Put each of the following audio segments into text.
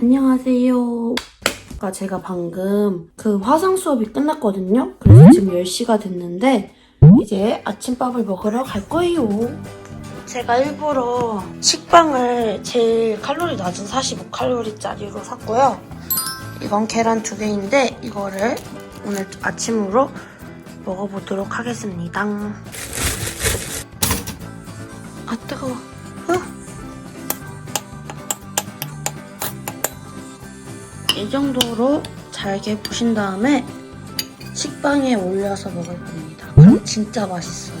안녕하세요. 아까 제가 방금 그 화상 수업이 끝났거든요. 그래서 지금 10시가 됐는데 이제 아침밥을 먹으러 갈 거예요. 제가 일부러 식빵을 제일 칼로리 낮은 45칼로리짜리로 샀고요. 이건 계란 두 개인데 이거를 오늘 아침으로 먹어보도록 하겠습니다. 이 정도로 잘게 부신 다음에 식빵에 올려서 먹을 겁니다. 그럼 진짜 맛있어요.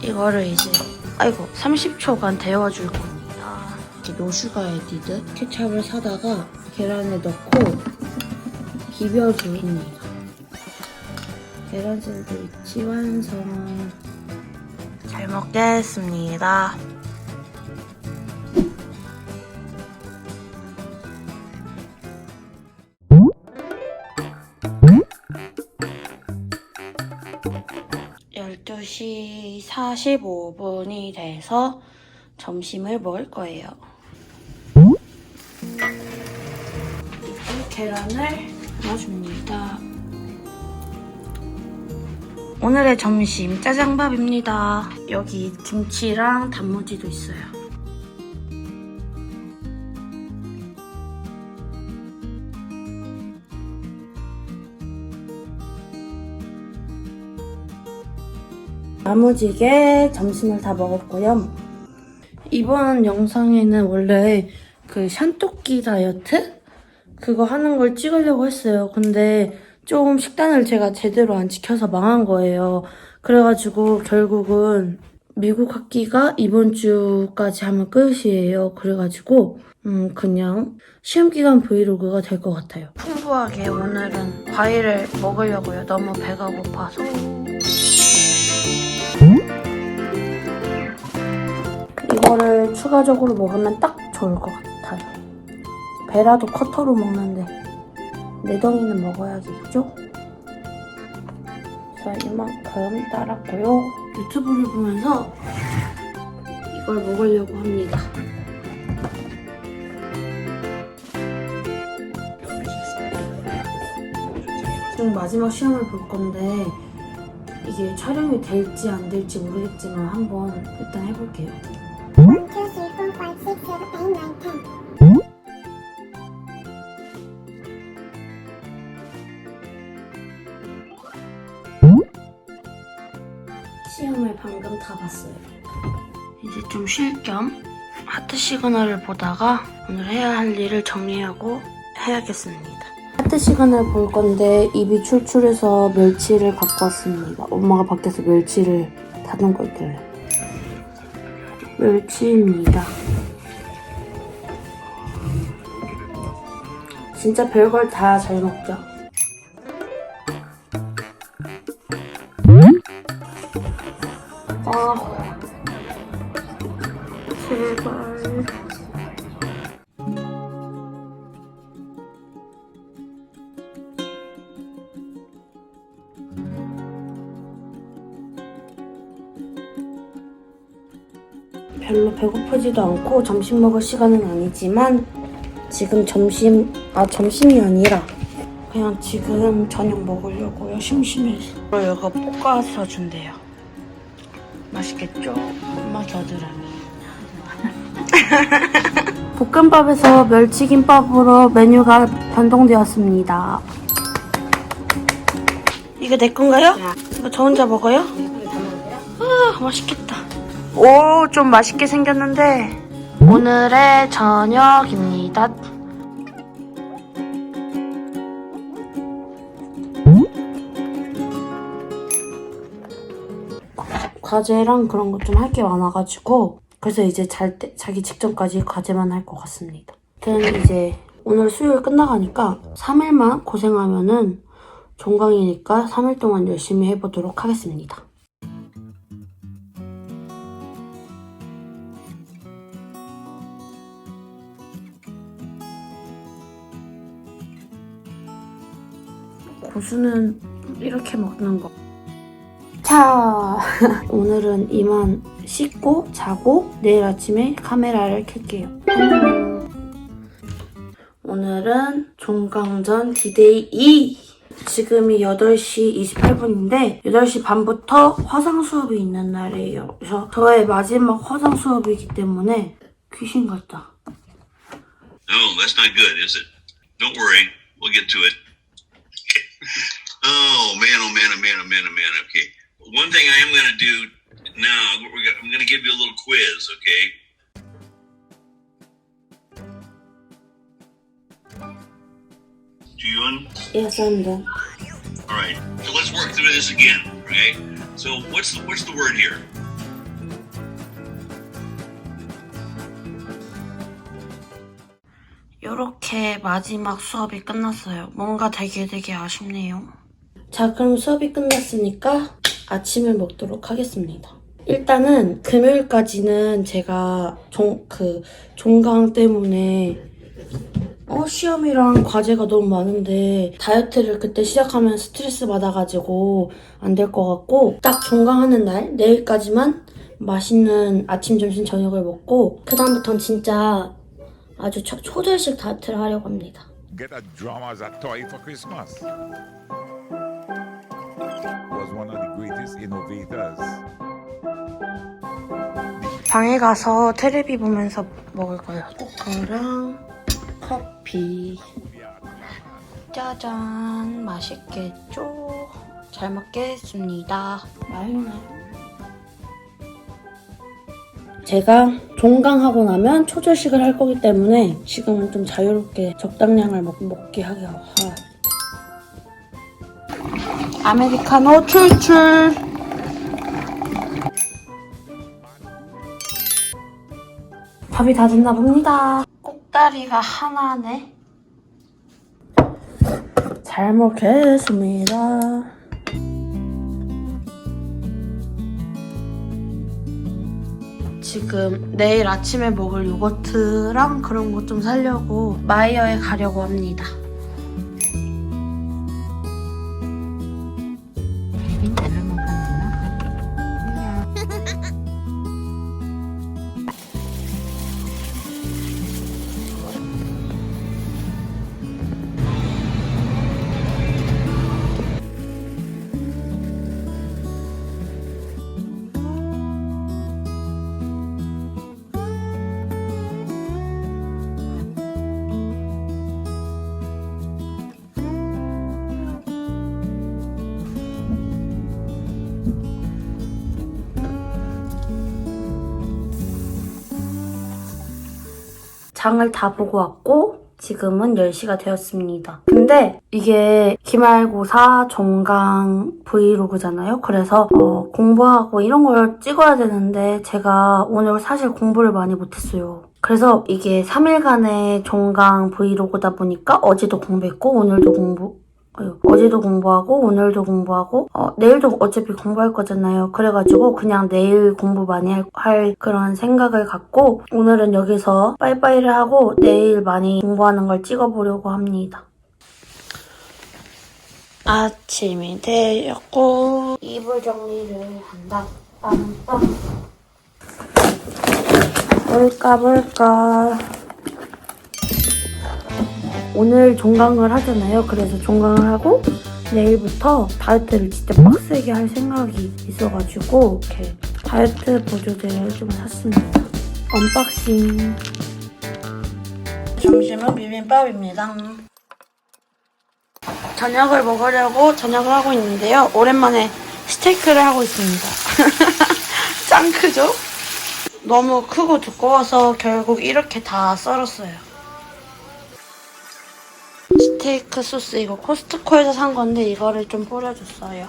이거를 이제 아이고 30초간 데워줄 겁니다. 이렇게 노슈가 에디드 케찹을 사다가 계란에 넣고 비벼줍니다. 계란 샌드위치 완성. 잘 먹겠습니다. 45분이 돼서 점심을 먹을 거예요. 계란을 넣어줍니다. 오늘의 점심 짜장밥입니다. 여기 김치랑 단무지도 있어요. 야무지게 점심을 다 먹었고요. 이번 영상에는 원래 그 샨토끼 다이어트? 그거 하는 걸 찍으려고 했어요. 근데 좀 식단을 제가 제대로 안 지켜서 망한 거예요. 그래가지고 결국은 미국 학기가 이번 주까지 하면 끝이에요. 그래가지고 음 그냥 시험 기간 브이로그가 될 것 같아요. 풍부하게 오늘은 과일을 먹으려고요. 너무 배가 고파서. 이거를 추가적으로 먹으면 딱 좋을 것 같아요. 베라도 커터로 먹는데 내덩이는 먹어야겠죠? 그래서 이만큼 따랐고요. 유튜브를 보면서 이걸 먹으려고 합니다. 지금 마지막 시험을 볼 건데 이게 촬영이 될지 안 될지 모르겠지만 한번 일단 해볼게요. Two, three, four, five, six, seven, eight, nine, ten. 시험을 방금 다 봤어요. 이제 좀 쉴 겸 하트 시그널을 보다가 오늘 해야 할 일을 정리하고 해야겠습니다. 하트 시그널 볼 건데 입이 출출해서 멸치를 갖고 왔습니다. 엄마가 밖에서 멸치를 다듬고 있길래. 멸치입니다. 진짜 별걸 다 잘 먹죠. 아, 제발. 별로 배고프지도 않고 점심 먹을 시간은 아니지만 지금 점심 아 점심이 아니라 그냥 지금 저녁 먹으려고요 심심해서 이거 볶아서 준대요 맛있겠죠? 엄마 겨드랑이 볶음밥에서 멸치김밥으로 메뉴가 변동되었습니다 이거 내 건가요? 이거 저 혼자 먹어요? 아 맛있겠다 오 좀 맛있게 생겼는데 오늘의 저녁입니다 과제랑 그런 거좀할 게 많아가지고 그래서 이제 잘 때 자기 직전까지 과제만 할 것 같습니다. 아무튼 이제 오늘 수요일 끝나가니까 3일만 고생하면은 종강이니까 3일 동안 열심히 해보도록 하겠습니다. 고수는 이렇게 먹는 거. 자, 오늘은 이만 씻고 자고 내일 아침에 카메라를 켤게요. 오늘은 종강전 디데이 2! 지금이 8시 28분인데 8시 반부터 화상 수업이 있는 날이에요. 그래서 저의 마지막 화상 수업이기 때문에 귀신 같다. No, that's not good, is it? Don't worry, we'll get to it. Oh man, oh man, oh man, oh man, oh man. Okay, one thing I am going to do now, we're gonna, I'm going to give you a little quiz. Okay. Do you un- Yes, I'm done. All right. So let's work through this again. Okay. So what's the what's the word here? 이렇게 마지막 수업이 끝났어요. 뭔가 되게 되게 아쉽네요. 자, 그럼 수업이 끝났으니까 아침을 먹도록 하겠습니다. 일단은 금요일까지는 제가 종, 그, 종강 때문에 어, 시험이랑 과제가 너무 많은데 다이어트를 그때 시작하면 스트레스 받아가지고 안 될 것 같고 딱 종강하는 날 내일까지만 맛있는 아침, 점심, 저녁을 먹고 그 다음부터는 진짜 아주 초, 초절식 다이어트를 하려고 합니다. get a drum as a toy for Christmas. Was one of the greatest innovators. 방에 가서 테레비 보면서 먹을 거예요. 코코랑 커피. 짜잔, 맛있겠죠? 잘 먹겠습니다. 맛있나요? 제가 종강하고 나면 초절식을 할 거기 때문에 지금은 좀 자유롭게 적당량을 먹, 먹게 하게 하. 아메리카노 출출. 밥이 다 됐나 봅니다. 꼭다리가 하나네. 잘 먹겠습니다. 지금 내일 아침에 먹을 요거트랑 그런 거좀 사려고 마이어에 가려고 합니다. 장을 다 보고 왔고 지금은 10시가 되었습니다. 근데 이게 기말고사 종강 브이로그잖아요. 그래서 어, 공부하고 이런 걸 찍어야 되는데 제가 오늘 사실 공부를 많이 못했어요. 그래서 이게 3일간의 종강 브이로그다 보니까 어제도 공부했고 오늘도 공부 어제도 공부하고 오늘도 공부하고 어, 내일도 어차피 공부할 거잖아요. 그래가지고 그냥 내일 공부 많이 할, 할 그런 생각을 갖고 오늘은 여기서 빠이빠이를 하고 내일 많이 공부하는 걸 찍어보려고 합니다. 아침이 되었고 이불 정리를 한다. 빰빰. 볼까 볼까. 오늘 종강을 하잖아요. 그래서 종강을 하고 내일부터 다이어트를 진짜 빡세게 할 생각이 있어가지고 이렇게 다이어트 보조제를 좀 샀습니다. 언박싱. 점심은 비빔밥입니다. 저녁을 먹으려고 저녁을 하고 있는데요. 오랜만에 스테이크를 하고 있습니다. 짱 크죠? 너무 크고 두꺼워서 결국 이렇게 다 썰었어요. 스테이크 소스 이거 코스트코에서 산 건데 이거를 좀 뿌려줬어요.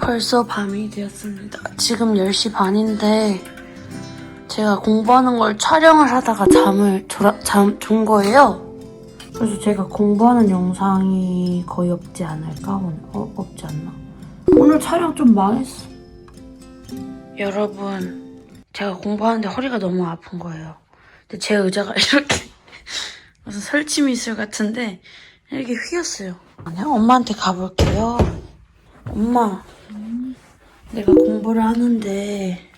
벌써 밤이 되었습니다. 지금 10시 반인데 제가 공부하는 걸 촬영을 하다가 잠을 졸아, 잠, 준 거예요. 그래서 제가 공부하는 영상이 거의 없지 않을까? 오늘 어, 없지 않나? 오늘 촬영 좀 망했어. 여러분, 제가 공부하는데 허리가 너무 아픈 거예요. 근데 제 의자가 이렇게 무슨 설치 미술 같은데 이렇게 휘었어요. 아니요, 엄마한테 가볼게요. 엄마, 내가 공부를 하는데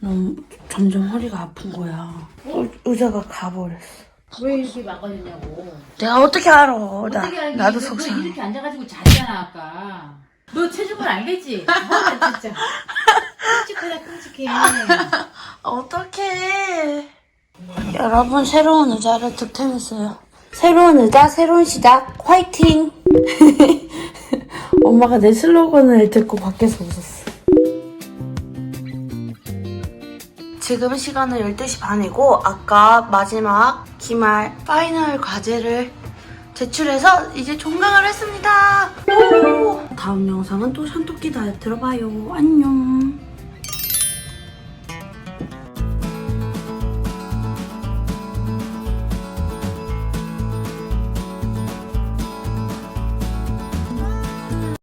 너무 점점 허리가 아픈 거야. 의, 의자가 가버렸어. 왜 이렇게 망가졌냐고. 내가 어떻게 알아? 어떻게 나, 알겠니? 나도 너 속상해. 이렇게 앉아가지고 잤잖아 아까. 너 체중을 알겠지? 아, 진짜. 끔찍하다 끔찍해. 어떡해. 여러분, 새로운 의자를 득템했어요. 새로운 의자, 새로운 시작, 화이팅! 엄마가 내 슬로건을 듣고 밖에서 웃었어. 지금 시간은 12시 반이고, 아까 마지막 기말 파이널 과제를 제출해서 이제 종강을 했습니다. 오! 다음 영상은 또 샨토끼 다이어트로 봐요. 안녕.